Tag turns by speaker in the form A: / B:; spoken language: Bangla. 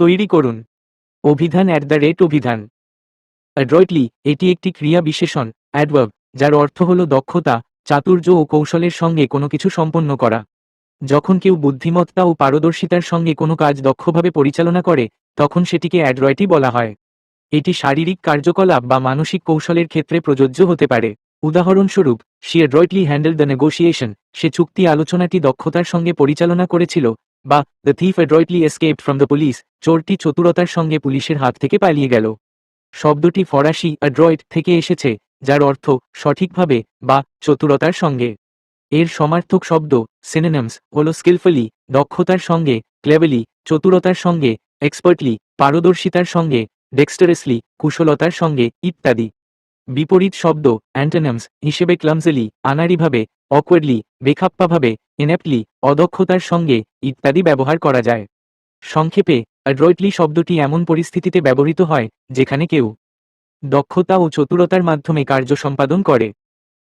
A: তৈরি করুন। অভিধান অ্যাট দ্য রেট অভিধান। অ্যাড্রয়েটলি এটি একটি ক্রিয়া বিশেষণ অ্যাডভার্ব যার অর্থ হল দক্ষতা, চাতুর্য ও কৌশলের সঙ্গে কোনো কিছু সম্পন্ন করা। যখন কেউ বুদ্ধিমত্তা ও পারদর্শিতার সঙ্গে কোনো কাজ দক্ষভাবে পরিচালনা করে, তখন সেটিকে অ্যাড্রয়েটই বলা হয়। এটি শারীরিক কার্যকলাপ বা মানসিক কৌশলের ক্ষেত্রে প্রযোজ্য হতে পারে। উদাহরণস্বরূপ she adroitly handled the negotiation সে চুক্তি আলোচনাটি দক্ষতার সঙ্গে পরিচালনা করেছিল বা the thief adroitly escaped from the police চোরটি চতুরতার সঙ্গে পুলিশের হাত থেকে পালিয়ে গেল। শব্দটি ফরাসি অ্যাড্রয়েড থেকে এসেছে, যার অর্থ সঠিকভাবে বা, চতুরতার সঙ্গে। এর সমার্থক শব্দ সিনেনামস হল স্কিলফুলি দক্ষতার সঙ্গে ক্লেভেলি চতুরতার সঙ্গে এক্সপার্টলি পারদর্শিতার সঙ্গে ডেক্সটারেসলি কুশলতার সঙ্গে, ইত্যাদি। বিপরীত শব্দ অ্যান্টেনামস হিসেবে ক্লামসেলি আনারিভাবে অকওয়ার্ডলি বেখাপ্পাভাবে ইনেপ্টলি অদক্ষতার সঙ্গে, ইত্যাদি ব্যবহার করা যায়। সংক্ষেপে অ্যাড্রয়েডলি শব্দটি এমন পরিস্থিতিতে ব্যবহৃত হয়, যেখানে কেউ দক্ষতা ও চতুরতার মাধ্যমে কার্য সম্পাদন করে।